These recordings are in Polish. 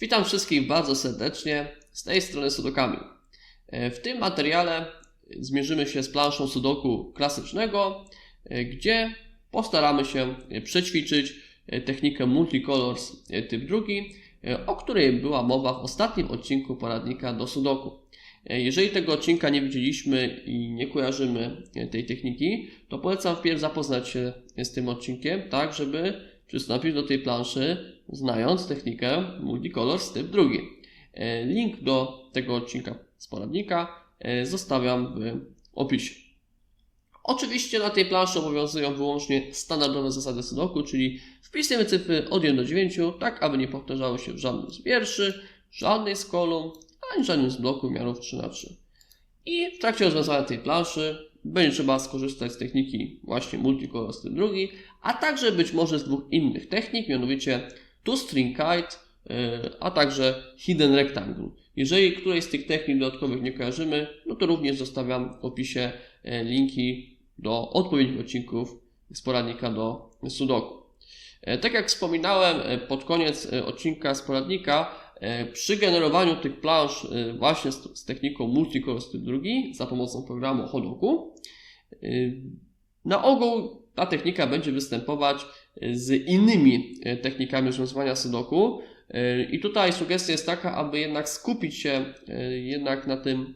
Witam wszystkich bardzo serdecznie z tej strony Sudokami. E, W tym materiale zmierzymy się z planszą Sudoku klasycznego, e, gdzie postaramy się przećwiczyć e, technikę Multicolors typ drugi, o której była mowa w ostatnim odcinku poradnika do Sudoku. Jeżeli tego odcinka nie widzieliśmy i nie kojarzymy tej techniki, to polecam wpierw zapoznać się z tym odcinkiem, tak żeby przystąpić do tej planszy, znając technikę Multicolors typ drugi. E, Link do tego odcinka z poradnika e, zostawiam w opisie. Oczywiście na tej planszy obowiązują wyłącznie standardowe zasady Sudoku, czyli wpisujemy cyfry od 1 do 9, tak aby nie powtarzały się w żadnym z wierszy, żadnej z kolumn, ani żadnym z bloków miarów 3 na 3 I w trakcie rozwiązania tej planszy będzie trzeba skorzystać z techniki właśnie Multicolor styl drugi, a także być może z dwóch innych technik, mianowicie Two String Kite, yy, a także Hidden Rectangle. Jeżeli którejś z tych technik dodatkowych nie kojarzymy, no to również zostawiam w opisie e, linki do odpowiednich odcinków z poradnika do Sudoku. E, Tak jak wspominałem e, pod koniec e, odcinka z poradnika, e, przy generowaniu tych plansz e, właśnie z, techniką Multicolor styl drugi za pomocą programu Hodoku, e, na ogół ta technika będzie występować e, z innymi e, technikami rozwiązywania Sudoku. E, I tutaj sugestia jest taka, aby jednak skupić się e, jednak na tym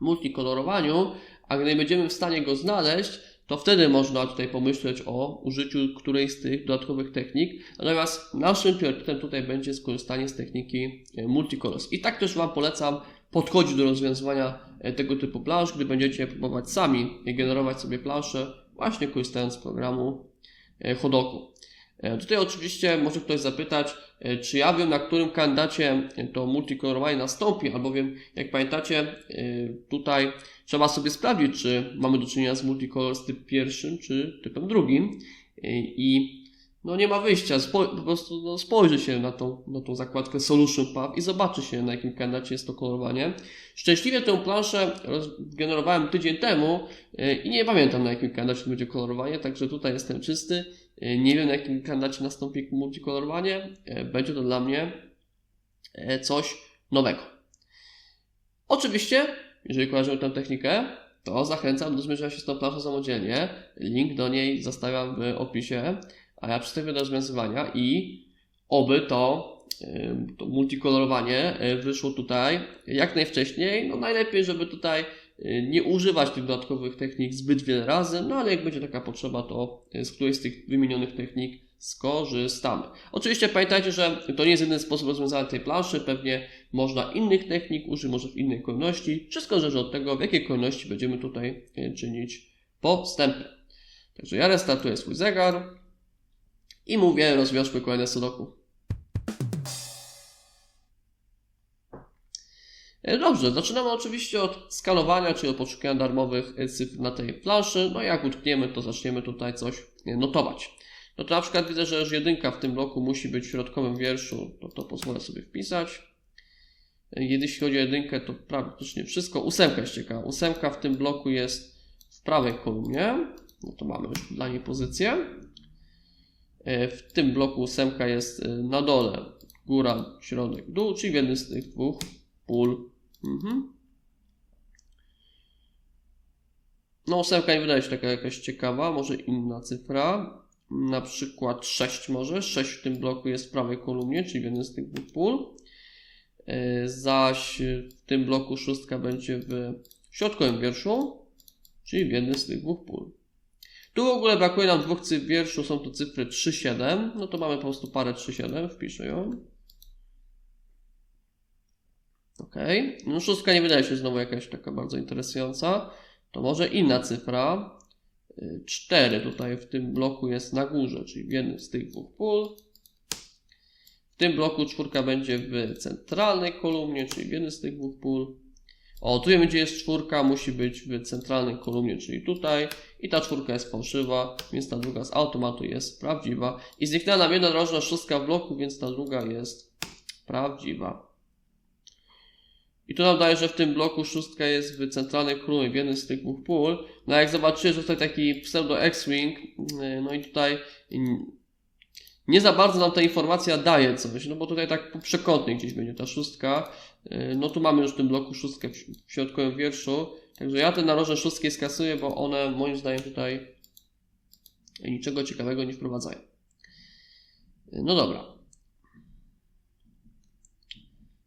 multikolorowaniu, a gdy będziemy w stanie go znaleźć, to wtedy można tutaj pomyśleć o użyciu którejś z tych dodatkowych technik. Natomiast naszym priorytetem tutaj będzie skorzystanie z techniki Multicolors. I tak też Wam polecam podchodzić do rozwiązywania tego typu plansz, gdy będziecie próbować sami generować sobie plansze, właśnie korzystając z programu Hodoku. E, Tutaj oczywiście może ktoś zapytać, e, czy ja wiem, na którym kandydacie to multikolorowanie nastąpi, albowiem jak pamiętacie, e, tutaj trzeba sobie sprawdzić, czy mamy do czynienia z multicolor z typ pierwszym, czy typem drugim. E, I no nie ma wyjścia, spo, po prostu no, spojrzy się na tą, na tą zakładkę Solution Path i zobaczy się, na jakim kandydacie jest to kolorowanie. Szczęśliwie tę planszę generowałem tydzień temu e, i nie pamiętam, na jakim to będzie kolorowanie, także tutaj jestem czysty. E, Nie wiem, na jakim kandydacie nastąpi multikolorowanie. E, Będzie to dla mnie coś nowego. Oczywiście, jeżeli kojarzymy tę technikę, to zachęcam do zmierzenia się z tą planszą samodzielnie. Link do niej zostawiam w opisie, a ja przystępuję do rozwiązywania i oby to, e, to multikolorowanie e, wyszło tutaj jak najwcześniej. No najlepiej, żeby tutaj e, nie używać tych dodatkowych technik zbyt wiele razy, no ale jak będzie taka potrzeba, to z którejś z tych wymienionych technik skorzystamy. Oczywiście pamiętajcie, że to nie jest jedyny sposób rozwiązania tej planszy, pewnie można innych technik użyć, może w innej kolejności. Wszystko zależy od tego, w jakiej kolejności będziemy tutaj czynić postępy. Także ja restartuję swój zegar i mówię, rozwiążmy kolejne sudoku. E, Dobrze, zaczynamy oczywiście od skanowania, czyli od poszukiwania darmowych e, cyfr na tej planszy. No i jak utkniemy, to zaczniemy tutaj coś e, notować. No to na przykład widzę, że już jedynka w tym bloku musi być w środkowym wierszu, to to pozwolę sobie wpisać. Jeśli chodzi o jedynkę, to praktycznie wszystko. Ósemka jest ciekawa. Ósemka w tym bloku jest w prawej kolumnie. No to mamy już dla niej pozycję. E, W tym bloku ósemka jest e, na dole, góra, środek, dół, czyli w jednym z tych dwóch pól. Mhm. No ósemka nie wydaje się taka jakaś ciekawa, może inna cyfra. Na przykład 6 może. 6 w tym bloku jest w prawej kolumnie, czyli w jednym z tych dwóch pól. E, Zaś w tym bloku szóstka będzie w środkowym wierszu, czyli w jednym z tych dwóch pól. Tu w ogóle brakuje nam dwóch cyfr wierszu, są to cyfry 3, 7. No to mamy po prostu parę 3, 7, wpiszę ją. Ok. No szóstka nie wydaje się znowu jakaś taka bardzo interesująca. To może inna cyfra. 4 tutaj w tym bloku jest na górze, czyli w jednym z tych dwóch pól. W tym bloku czwórka będzie w centralnej kolumnie, czyli w jednym z tych dwóch pól. O, tu będzie jest czwórka, musi być w centralnej kolumnie, czyli tutaj. I ta czwórka jest fałszywa, więc ta druga z automatu jest prawdziwa. I zniknęła nam jedna drożna szóstka w bloku, więc ta druga jest prawdziwa. I tu nam daje, że w tym bloku szóstka jest w centralnej kolumnie, w jednym z tych dwóch pól. No jak zobaczycie, że tutaj taki pseudo X-Wing, yy, no i tutaj nie za bardzo nam ta informacja daje coś, no bo tutaj tak po przekątnej gdzieś będzie ta szóstka. Yy, No tu mamy już w tym bloku szóstkę w środkowym wierszu. Także ja te narożne szóstki skasuję, bo one moim zdaniem tutaj niczego ciekawego nie wprowadzają. Yy, No dobra.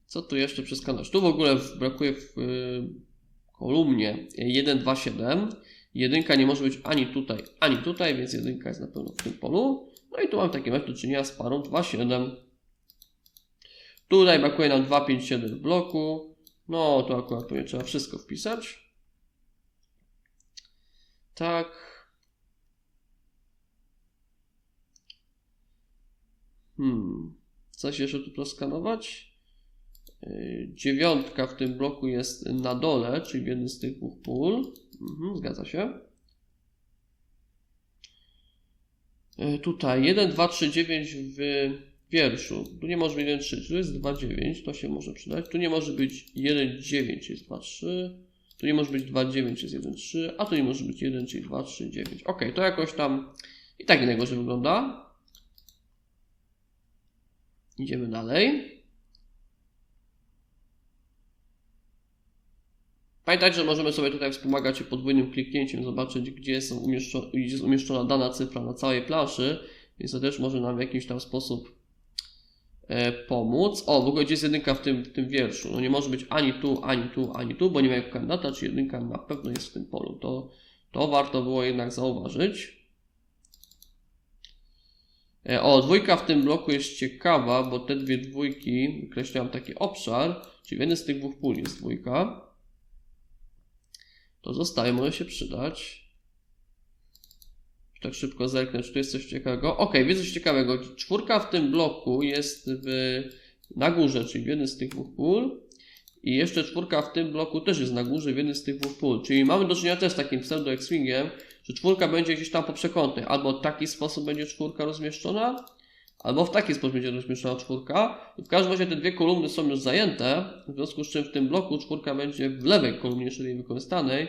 Co tu jeszcze przeskanować? Tu w ogóle brakuje w yy, kolumnie 1, 2, 7. Jedynka nie może być ani tutaj, ani tutaj, więc jedynka jest na pewno w tym polu. No i tu mam takie metody do czynienia z parą 2, 7. Tutaj brakuje nam 2, 5, 7 w bloku. No to akurat pewnie trzeba wszystko wpisać. Tak. Hmm. Coś jeszcze tu proskanować? Yy, Dziewiątka w tym bloku jest na dole, czyli w jednym z tych dwóch pól. Mhm, zgadza się. Yy, Tutaj 1, 2, 3, 9 w wierszu. Tu nie może być 1, 3, tu jest 2, 9, to się może przydać. Tu nie może być 1, 9, jest 2, 3. Tu nie może być 2, 9, jest 1, 3. A tu nie może być 1, czyli 2, 3, 9. Ok, to jakoś tam i tak że wygląda. Idziemy dalej. Pamiętajcie, że możemy sobie tutaj wspomagać się podwójnym kliknięciem, zobaczyć, gdzie, są umieszczo- gdzie jest umieszczona dana cyfra na całej planszy, więc to też może nam w jakiś tam sposób e, pomóc. O, w ogóle gdzie jest jedynka w tym, w tym wierszu? No nie może być ani tu, ani tu, ani tu, bo nie ma jako kandydata, czy jedynka na pewno jest w tym polu. To, to warto było jednak zauważyć. E, O, dwójka w tym bloku jest ciekawa, bo te dwie dwójki określają taki obszar, czyli w jednym z tych dwóch pól jest dwójka. To zostaje, może się przydać. Tak szybko zerknę, czy tu jest coś ciekawego. Ok, widzę coś ciekawego. Czwórka w tym bloku jest w, na górze, czyli w jednym z tych dwóch pól. I jeszcze czwórka w tym bloku też jest na górze, w jednym z tych dwóch pól. Czyli mamy do czynienia też z takim pseudo-X-Wingiem, że czwórka będzie gdzieś tam po przekątnej. Albo w taki sposób będzie czwórka rozmieszczona, albo w taki sposób będzie rozmieszczona czwórka. W każdym razie te dwie kolumny są już zajęte, w związku z czym w tym bloku czwórka będzie w lewej kolumnie, czyli wykorzystanej.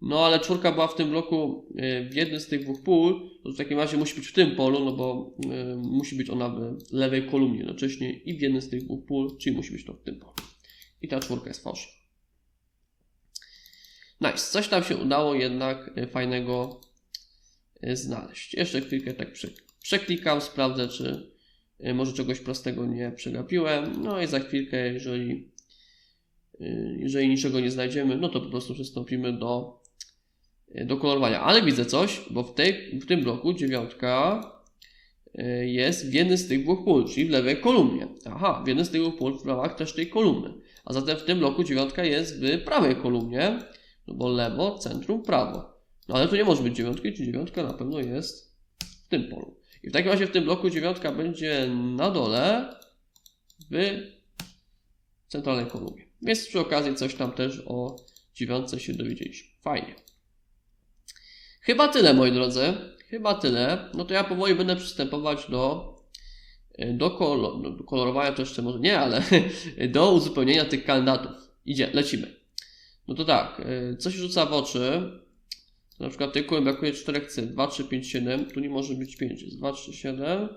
No ale czwórka była w tym bloku y, w jednym z tych dwóch pól, to w takim razie musi być w tym polu, no bo y, musi być ona w lewej kolumnie jednocześnie i w jednym z tych dwóch pól, czyli musi być to w tym polu. I ta czwórka jest fałszywa. Nice, coś tam się udało jednak y, fajnego znaleźć. Jeszcze chwilkę tak prze- przeklikam, sprawdzę, czy może czegoś prostego nie przegapiłem. No i za chwilkę, jeżeli, y, jeżeli niczego nie znajdziemy, no to po prostu przystąpimy do, y, do kolorowania. Ale widzę coś, bo w, tej, w tym bloku dziewiątka y, jest w jednym z tych dwóch pól, czyli w lewej kolumnie. Aha, w jednym z tych dwóch pól w ramach też tej kolumny. A zatem w tym bloku dziewiątka jest w prawej kolumnie, no bo lewo, centrum, prawo. No ale tu nie może być dziewiątki, czy dziewiątka na pewno jest w tym polu. I w takim razie w tym bloku dziewiątka będzie na dole w centralnej kolumnie. Więc przy okazji coś tam też o dziewiątce się dowiedzieliśmy. Fajnie. Chyba tyle, moi drodzy. Chyba tyle. No to ja powoli będę przystępować do, do, kolo, do kolorowania, to jeszcze może nie, ale do uzupełnienia tych kandydatów. Idzie, lecimy. No to tak, y, co się rzuca w oczy? Na przykład tej kuli brakuje 4 cyfr, 2, 3, 5, 7, tu nie może być 5, jest 2, 3, 7.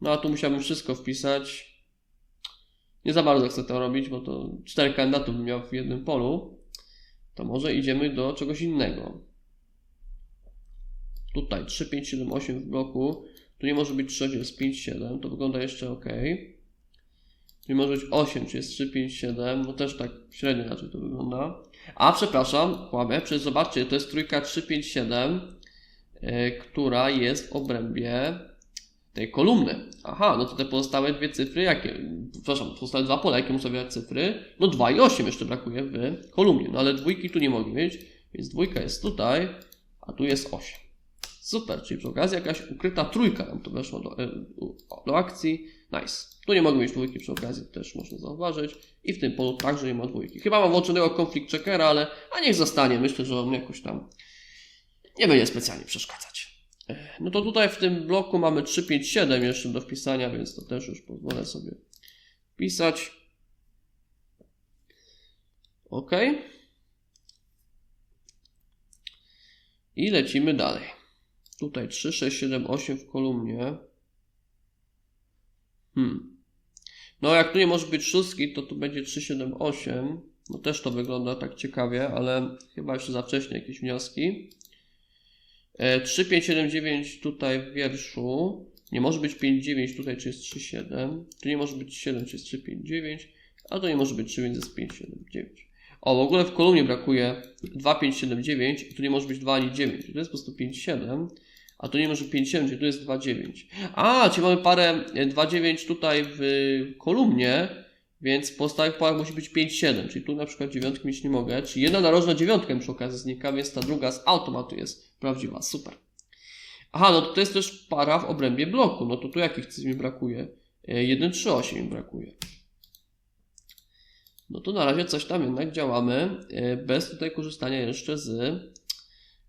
No a tu musiałbym wszystko wpisać. Nie za bardzo chcę to robić, bo to 4 kandydatów bym miał w jednym polu. To może idziemy do czegoś innego. Tutaj 3, 5, 7, 8 w bloku. Tu nie może być 3, jest 5, 7. To wygląda jeszcze ok. Nie może być 8, czy jest 3, 5, 7. No też tak średnio raczej to wygląda. A przepraszam, kłamie, przecież zobaczcie, to jest trójka 3, 5, 7, yy, która jest w obrębie tej kolumny. Aha, no to te pozostałe dwie cyfry, jakie? Przepraszam, pozostałe dwa pola, jakie muszą zawierać cyfry? No 2 i 8 jeszcze brakuje w kolumnie, no ale dwójki tu nie mogę mieć, więc dwójka jest tutaj, a tu jest 8. Super, czyli przy okazji jakaś ukryta trójka nam tu weszła do, e, do akcji. Nice. Tu nie mogę mieć dwójki przy okazji, też można zauważyć. I w tym polu także nie ma dwójki. Chyba mam włączonego konflikt checkera, ale a niech zostanie. Myślę, że on jakoś tam nie będzie specjalnie przeszkadzać. E, No to tutaj w tym bloku mamy 3, 5, 7 jeszcze do wpisania, więc to też już pozwolę sobie wpisać. OK. I lecimy dalej. Tutaj 3, 6, 7, 8 w kolumnie. Hmm. No jak tu nie może być szóstki, to tu będzie 378. No też to wygląda tak ciekawie, ale chyba jeszcze za wcześnie jakieś wnioski. E, 3579 tutaj w wierszu. Nie może być 59 tutaj, czy jest 37. Tu nie może być 7, czy jest 359. A to nie może być 3, więc jest 579. O, w ogóle w kolumnie brakuje 2579 i tu nie może być 2 ani 9. To jest po prostu 57. A tu nie może 5,7, czyli tu jest 2,9. A, czyli mamy parę 2,9 tutaj w kolumnie, więc po stałych parach musi być 5,7, czyli tu na przykład dziewiątki mieć nie mogę, czyli jedna narożna dziewiątka mi przy okazji znika, więc ta druga z automatu jest prawdziwa, super. Aha, no to, to jest też para w obrębie bloku, no to tu jakich cyfr mi brakuje? 1, 3, 8 mi brakuje. No to na razie coś tam jednak działamy, e, bez tutaj korzystania jeszcze z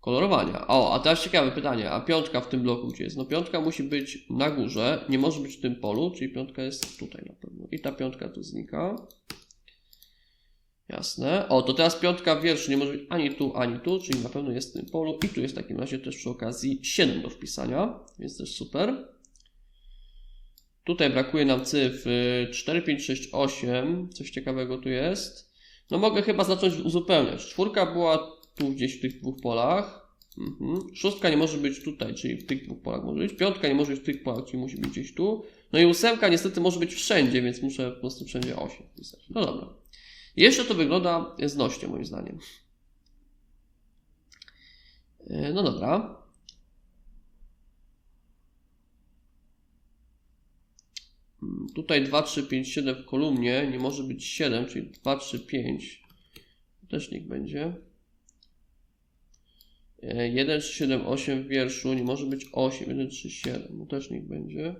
kolorowania. O, a teraz ciekawe pytanie, a piątka w tym bloku gdzie jest? No piątka musi być na górze, nie może być w tym polu, czyli piątka jest tutaj na pewno. I ta piątka tu znika. Jasne. O, to teraz piątka wierszu nie może być ani tu, ani tu, czyli na pewno jest w tym polu. I tu jest w takim razie też przy okazji 7 do wpisania, więc też super. Tutaj brakuje nam cyfr 4, 5, 6, 8. Coś ciekawego tu jest. No mogę chyba zacząć uzupełniać. Czwórka była tu gdzieś w tych dwóch polach. Mhm. Szóstka nie może być tutaj, czyli w tych dwóch polach może być. Piątka nie może być w tych polach, czyli musi być gdzieś tu. No i ósemka niestety może być wszędzie, więc muszę po prostu wszędzie 8 wpisać. No dobra. Jeszcze to wygląda znośnie moim zdaniem. E, No dobra. Mm, Tutaj 2, 3, 5, 7 w kolumnie nie może być 7, czyli 2, 3, 5. Też niech będzie. 1, 3, 7, 8 w wierszu nie może być 8, 1, 3, 7. No też niech będzie.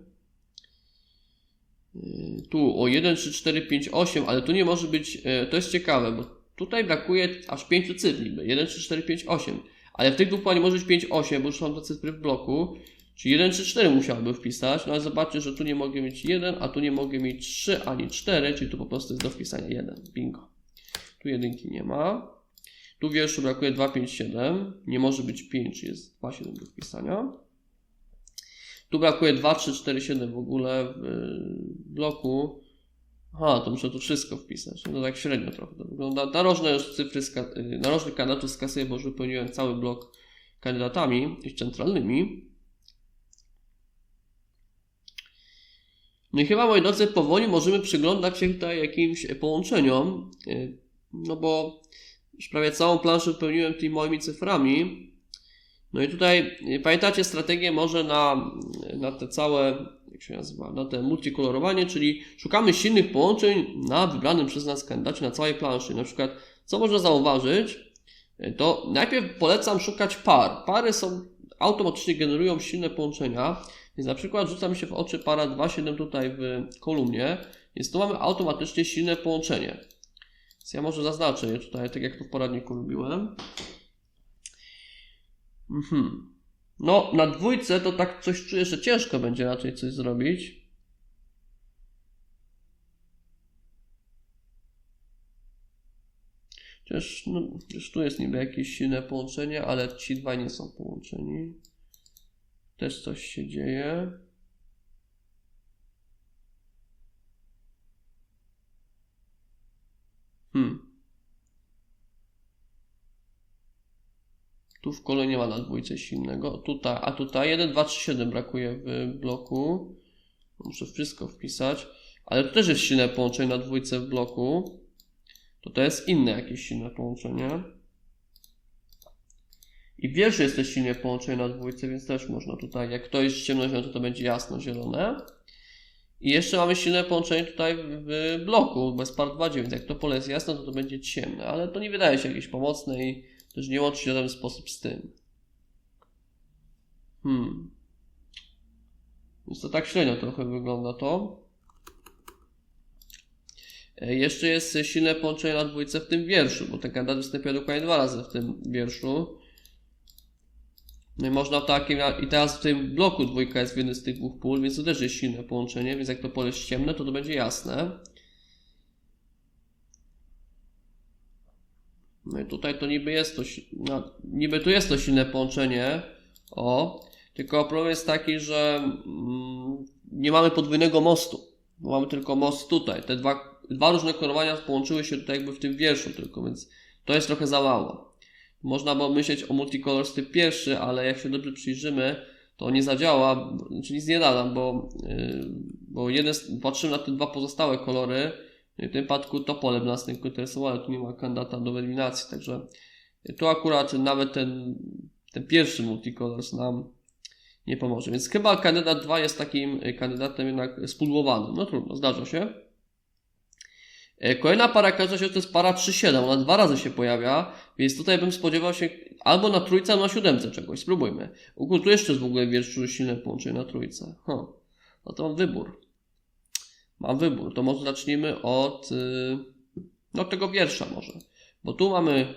Yy, Tu o 1, 3, 4, 5, 8, ale tu nie może być, e, to jest ciekawe, bo tutaj brakuje aż 5 cyfr niby. 1, 3, 4, 5, 8. Ale w tych dwóch nie może być 5, 8, bo już są te cyfry w bloku. Czyli 1, 3, 4 musiałbym wpisać, no ale zobaczcie, że tu nie mogę mieć 1, a tu nie mogę mieć 3 ani 4, czyli tu po prostu jest do wpisania 1. Bingo. Tu jedynki nie ma. Tu w wierszu brakuje 2, 5, 7. Nie może być 5, czyli jest 2, 7 do wpisania. Tu brakuje 2, 3, 4, 7 w ogóle w y, bloku. Aha, to muszę tu wszystko wpisać. No tak średnio trochę to wygląda. Narożne już cyfry, y, narożnych kandydatów skasuję, bo już wypełniłem cały blok kandydatami centralnymi. No i chyba, moi drodzy, powoli możemy przyglądać się tutaj jakimś połączeniom, y, no bo już prawie całą planszę wypełniłem tymi moimi cyframi. No i tutaj y, pamiętacie strategię może na, na te całe, jak się nazywa, na te multikolorowanie, czyli szukamy silnych połączeń na wybranym przez nas kandydacie na całej planszy. Na przykład, co można zauważyć, y, to najpierw polecam szukać par. Pary są, automatycznie generują silne połączenia, więc na przykład rzuca mi się w oczy para 2,7 tutaj w kolumnie, więc tu mamy automatycznie silne połączenie. Więc ja może zaznaczę je tutaj, tak jak to w poradniku robiłem. Mhm. No, na dwójce to tak coś czuję, że ciężko będzie raczej coś zrobić. Chociaż, no, tu jest niby jakieś silne połączenie, ale ci dwaj nie są połączeni. Też coś się dzieje. Hmm. Tu w kole nie ma na dwójce silnego. Tutaj, a tutaj 1, 2, 3, 7 brakuje w bloku. Muszę wszystko wpisać. Ale tu też jest silne połączenie na dwójce w bloku. To to jest inne jakieś silne połączenie. I w wierszu jest też silnie połączenie na dwójce, więc też można tutaj, jak to jest ciemnozielone, to to będzie jasno-zielone. I jeszcze mamy silne połączenie tutaj w, bloku, bez par 2, więc jak to pole jest jasne, to to będzie ciemne, ale to nie wydaje się jakieś pomocne i też nie łączy się w żaden sposób z tym. Hmm. Więc to tak średnio trochę wygląda to. E, Jeszcze jest silne połączenie na dwójce w tym wierszu, bo ten kandydat występuje dokładnie dwa razy w tym wierszu. No i można w takim, i teraz w tym bloku dwójka jest w jednym z tych dwóch pól, więc to też jest silne połączenie, więc jak to pole jest ciemne, to to będzie jasne. No i tutaj to niby jest to, no, niby tu jest to silne połączenie, o, tylko problem jest taki, że mm, nie mamy podwójnego mostu. Mamy tylko most tutaj. Te dwa, dwa różne kolorowania połączyły się tutaj jakby w tym wierszu tylko, więc to jest trochę za mało. Można było myśleć o multicolor typ pierwszy, ale jak się dobrze przyjrzymy, to nie zadziała, czyli nic nie da nam, bo, yy, bo jeden, patrzymy na te dwa pozostałe kolory. W tym przypadku to pole nas tylko interesowało, tu nie ma kandydata do eliminacji, także tu akurat nawet ten, ten pierwszy multicolors nam nie pomoże. Więc chyba kandydat 2 jest takim y, kandydatem jednak spudłowanym. No trudno, zdarza się. E, Kolejna para okaże się, to jest para 3-7. Ona dwa razy się pojawia, więc tutaj bym spodziewał się albo na trójce, albo na siódemce czegoś. Spróbujmy. U tu jeszcze jest w ogóle wierszu silne połączenie na trójce. Huh. No to mam wybór. Mam wybór. To może zacznijmy od yy, no tego wiersza może. Bo tu mamy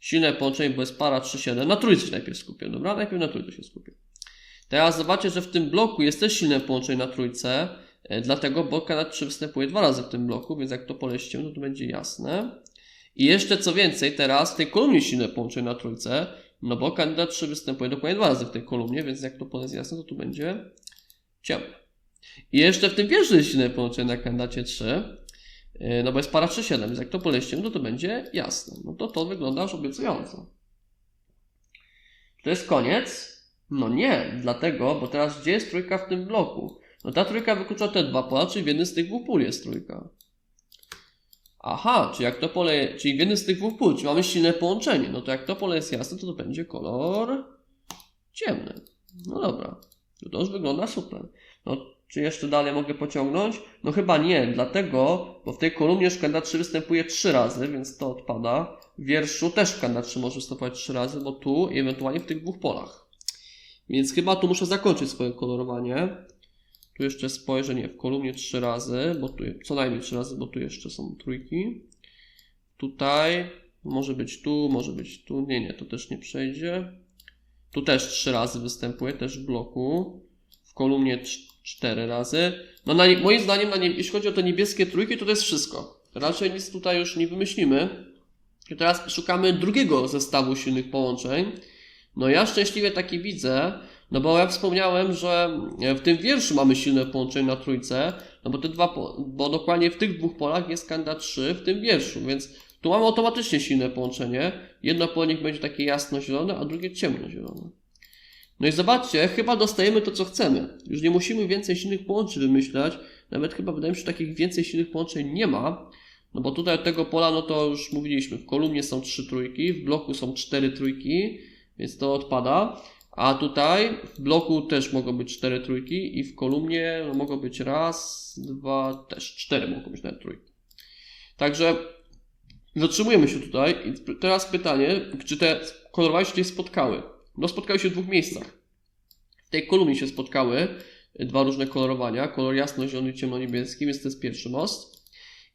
silne połączenie, bo jest para 3-7. Na trójce się najpierw skupię, dobra? Najpierw na trójce się skupię. Teraz zobaczcie, że w tym bloku jest też silne połączenie na trójce, dlatego bo kandydat 3 występuje dwa razy w tym bloku, więc jak to poleścimy, to to będzie jasne. I jeszcze co więcej, teraz w tej kolumnie silne połączenie na trójce, no bo kandydat 3 występuje dokładnie dwa razy w tej kolumnie, więc jak to pole jest jasne, to tu będzie ciemne. I jeszcze w tym pierwszym jest silne połączenie na kandydacie 3, e, no bo jest para 3-7, więc jak to poleścimy, to to będzie jasne. No to to wygląda już obiecująco. To jest koniec? No nie, dlatego, bo teraz gdzie jest trójka w tym bloku? No ta trójka wyklucza te dwa pola, czyli w jednym z tych dwóch pól jest trójka. Aha, czyli jak to pole, czyli w jednym z tych dwóch pól, czyli mamy silne połączenie. No to jak to pole jest jasne, to to będzie kolor ciemny. No dobra, to, to już wygląda super. No, czy jeszcze dalej mogę pociągnąć? No chyba nie, dlatego, bo w tej kolumnie szkanda 3 występuje 3 razy, więc to odpada. W wierszu też szkanda 3 może występować 3 razy, bo tu i ewentualnie w tych dwóch polach. Więc chyba tu muszę zakończyć swoje kolorowanie. Tu jeszcze spojrzę, nie, w kolumnie 3 razy, bo tu co najmniej 3 razy, bo tu jeszcze są trójki. Tutaj, może być tu, może być tu, nie, nie, to też nie przejdzie. Tu też 3 razy występuje, też w bloku. W kolumnie 4 razy. No na, moim zdaniem, na nie, jeśli chodzi o te niebieskie trójki, to to jest wszystko. Raczej nic tutaj już nie wymyślimy. I teraz szukamy drugiego zestawu silnych połączeń. No ja szczęśliwie taki widzę, no bo ja wspomniałem, że w tym wierszu mamy silne połączenie na trójce, no bo te dwa, po- bo dokładnie w tych dwóch polach jest kandydat 3 w tym wierszu, więc tu mamy automatycznie silne połączenie. Jedno pole niech będzie takie jasno-zielone, a drugie ciemno-zielone. No i zobaczcie, chyba dostajemy to, co chcemy. Już nie musimy więcej silnych połączeń wymyślać. Nawet chyba wydaje mi się, że takich więcej silnych połączeń nie ma. No bo tutaj od tego pola, no to już mówiliśmy, w kolumnie są trzy trójki, w bloku są cztery trójki, więc to odpada. A tutaj w bloku też mogą być cztery trójki i w kolumnie no, mogą być raz, dwa, też cztery mogą być nawet trójki. Także zatrzymujemy się tutaj i teraz pytanie, czy te kolorowanie się spotkały? No spotkały się w dwóch miejscach. W tej kolumnie się spotkały dwa różne kolorowania, kolor jasno-zielony i ciemno-niebieski, więc to jest pierwszy most.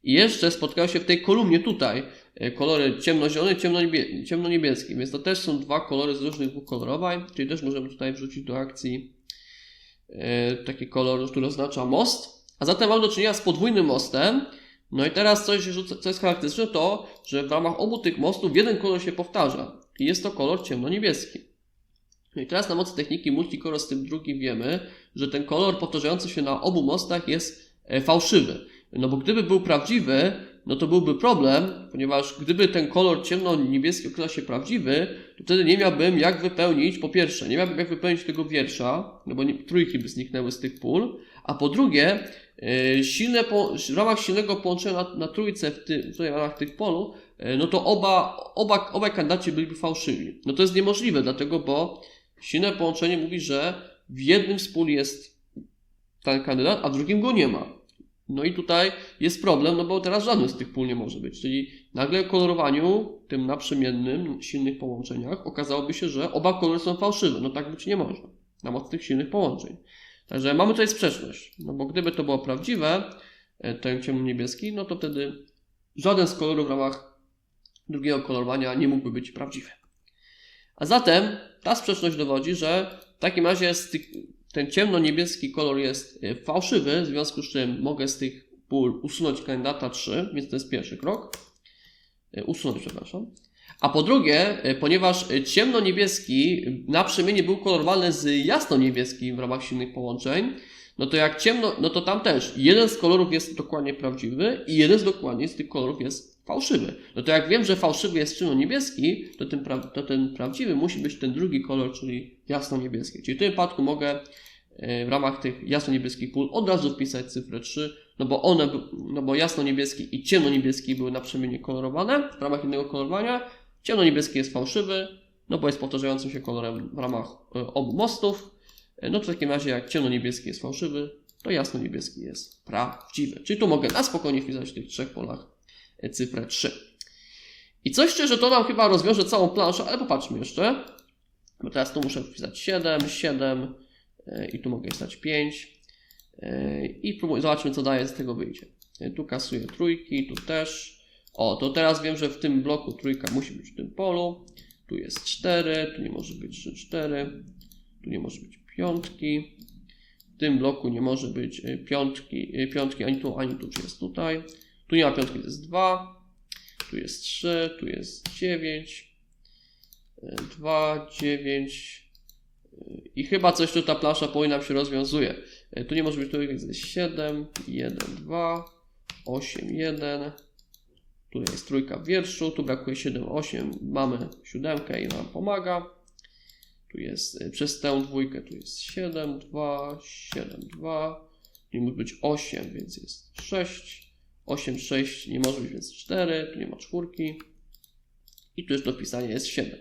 I jeszcze spotkały się w tej kolumnie tutaj kolory ciemnozielony i ciemnoniebie- ciemnoniebieski, więc to też są dwa kolory z różnych dwóch kolorowań, czyli też możemy tutaj wrzucić do akcji e, taki kolor, który oznacza most. A zatem mamy do czynienia z podwójnym mostem. No i teraz coś, co jest charakterystyczne, to, że w ramach obu tych mostów jeden kolor się powtarza i jest to kolor ciemnoniebieski. No i teraz na mocy techniki multicolor z tym drugim wiemy, że ten kolor powtarzający się na obu mostach jest e, fałszywy. No bo gdyby był prawdziwy, no to byłby problem, ponieważ gdyby ten kolor ciemno-niebieski okazał się prawdziwy, to wtedy nie miałbym jak wypełnić, po pierwsze, nie miałbym jak wypełnić tego wiersza, no bo nie, trójki by zniknęły z tych pól, a po drugie, e, silne po, w ramach silnego połączenia na, na trójce, w, ty, w ramach tych polu, e, no to oba, oba, obaj kandydaci byliby fałszywi. No to jest niemożliwe, dlatego, bo silne połączenie mówi, że w jednym z pól jest ten kandydat, a w drugim go nie ma. No i tutaj jest problem, no bo teraz żadny z tych pól nie może być. Czyli nagle w kolorowaniu, tym naprzemiennym, silnych połączeniach, okazałoby się, że oba kolory są fałszywe. No tak być nie może. Na mocy tych silnych połączeń. Także mamy tutaj sprzeczność. No bo gdyby to było prawdziwe, e, ten ciemno-niebieski, no to wtedy żaden z kolorów w ramach drugiego kolorowania nie mógłby być prawdziwy. A zatem ta sprzeczność dowodzi, że w takim razie z tych, ten ciemno-niebieski kolor jest e, fałszywy, w związku z czym mogę z tych pól usunąć kandydata 3, więc to jest pierwszy krok. E, Usunąć, przepraszam. A po drugie, e, ponieważ ciemno-niebieski na przemianie był kolorowany z jasno-niebieskim w ramach silnych połączeń, No to jak ciemno, no to tam też jeden z kolorów jest dokładnie prawdziwy i jeden z dokładnie z tych kolorów jest fałszywy. No to jak wiem, że fałszywy jest ciemno-niebieski, to ten, to ten prawdziwy musi być ten drugi kolor, czyli jasno-niebieski. Czyli w tym wypadku mogę e, w ramach tych jasno-niebieskich pól od razu wpisać cyfrę 3, no bo one, no bo jasno-niebieski i ciemno-niebieski były naprzemiennie kolorowane w ramach innego kolorowania. Ciemno-niebieski jest fałszywy, no bo jest powtarzającym się kolorem w ramach e, obu mostów. E, No to w takim razie jak ciemno-niebieski jest fałszywy, to jasno-niebieski jest prawdziwy. Czyli tu mogę na spokojnie wpisać w tych trzech polach cyfrę 3. I coś szczerze, to nam chyba rozwiąże całą planszę, ale popatrzmy jeszcze. Bo teraz tu muszę wpisać 7, 7 e, i tu mogę wpisać 5. e, I próbuj, zobaczmy, co daje z tego wyjdzie. E, Tu kasuję trójki, tu też. O, to teraz wiem, że w tym bloku trójka musi być w tym polu. Tu jest 4, tu nie może być 3, 4. Tu nie może być piątki. W tym bloku nie może być piątki, piątki ani tu, ani tu, czy jest tutaj. Tu nie ma piątki, to jest 2. Tu jest 3, tu jest 9. 2, 9. I chyba coś tu ta plansza powinna się rozwiązuje. E, Tu nie może być tu, jest 7, 1, 2, 8, 1. Tu jest trójka w wierszu, tu brakuje 7, 8. Mamy siódemkę i nam pomaga. Tu jest y, przez tę dwójkę, tu jest 7, 2, 7, 2. Nie może być 8, więc jest 6. 8, 6 nie może być, więc 4. Tu nie ma czwórki. I tu już do pisania jest 7.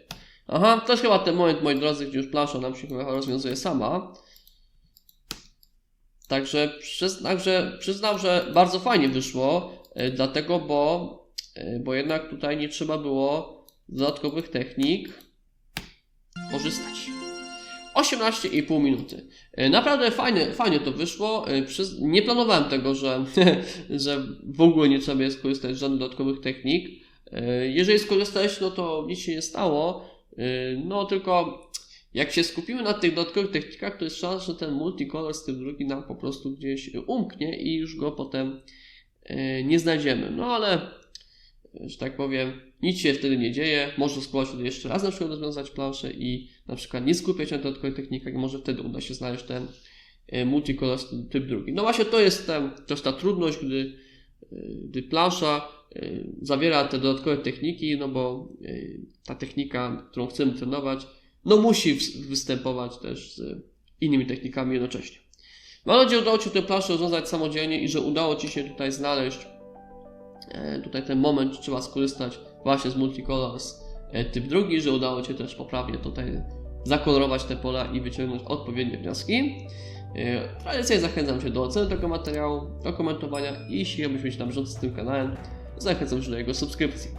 Aha, to jest chyba ten moment, moi drodzy, gdzie już plansza nam się chyba rozwiązuje sama. Także przyznam, że, przyznam, że bardzo fajnie wyszło, y, dlatego, bo, y, bo jednak tutaj nie trzeba było dodatkowych technik korzystać. 18,5 minuty. E, Naprawdę fajnie, fajnie to wyszło. E, Nie planowałem tego, że, że w ogóle nie trzeba jest korzystać z żadnych dodatkowych technik. E, Jeżeli skorzystałeś, no to nic się nie stało. No tylko jak się skupimy na tych dodatkowych technikach, to jest szansa, że ten multicolor z tym drugi nam po prostu gdzieś umknie i już go potem nie znajdziemy. No ale że tak powiem, nic się wtedy nie dzieje. Można spróbować wtedy jeszcze raz na przykład rozwiązać planszę i na przykład nie skupiać się na dodatkowych technikach może wtedy uda się znaleźć ten e, multicolor typ drugi. No właśnie to jest ten, też ta trudność, gdy, e, gdy plansza e, zawiera te dodatkowe techniki, no bo ta technika, którą chcemy trenować, no musi występować też z innymi technikami jednocześnie. Mam nadzieję, że udało Ci tę planszę rozwiązać samodzielnie i że udało Ci się tutaj znaleźć tutaj ten moment, trzeba skorzystać właśnie z Multicolors e, typ drugi, że udało Cię też poprawnie tutaj zakolorować te pola i wyciągnąć odpowiednie wnioski. E, Tradycyjnie zachęcam Cię do oceny tego materiału, do komentowania i jeśli chciałbyś mieć na bieżąco z tym kanałem, zachęcam Cię do jego subskrypcji.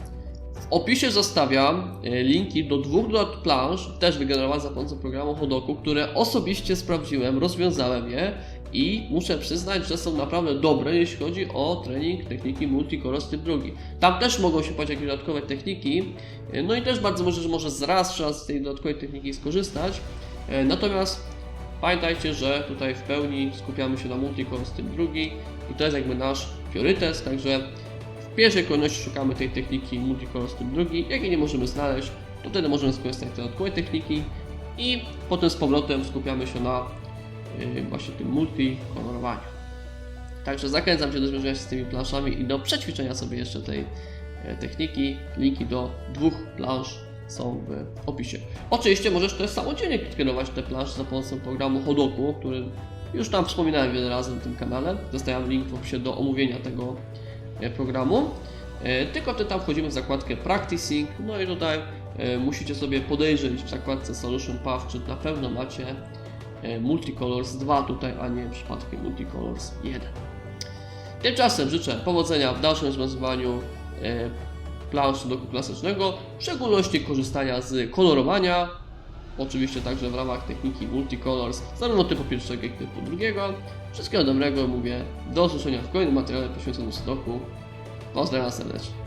W opisie zostawiam e, linki do dwóch dodatkowych plansz, też wygenerowanych za pomocą programu Hodoku, które osobiście sprawdziłem, rozwiązałem je i muszę przyznać, że są naprawdę dobre, jeśli chodzi o trening techniki multicolor typ drugi. Tam też mogą się pojawić jakieś dodatkowe techniki, e, no i też bardzo może, że może zraz trzeba z tej dodatkowej techniki skorzystać. E, Natomiast pamiętajcie, że tutaj w pełni skupiamy się na multicolor typ drugi i to jest jakby nasz priorytet, także w pierwszej kolejności szukamy tej techniki multicolor typ drugi. Jak jej nie możemy znaleźć, to wtedy możemy skorzystać z dodatkowej techniki i potem z powrotem skupiamy się na właśnie tym multikolorowaniu. Także zachęcam Cię do zmierzenia się z tymi planszami i do przećwiczenia sobie jeszcze tej e, techniki. Linki do dwóch plansz są w opisie. Oczywiście możesz też samodzielnie trenować te plansze za pomocą programu Hodoku, który już tam wspominałem wiele razy na tym kanale. Zostawiam link w opisie do omówienia tego e, programu. E, Tylko Ty tam wchodzimy w zakładkę Practicing, no i tutaj musicie sobie podejrzeć w zakładce Solution Path, czy na pewno macie Multicolors 2 tutaj, a nie przypadkiem Multicolors 1. Tymczasem życzę powodzenia w dalszym rozwiązywaniu e, plansz sudoku klasycznego, w szczególności korzystania z kolorowania, oczywiście także w ramach techniki Multicolors, zarówno typu pierwszego, jak i typu drugiego. Wszystkiego dobrego, mówię, do usłyszenia w kolejnym materiale poświęconym sudoku. Pozdrawiam serdecznie.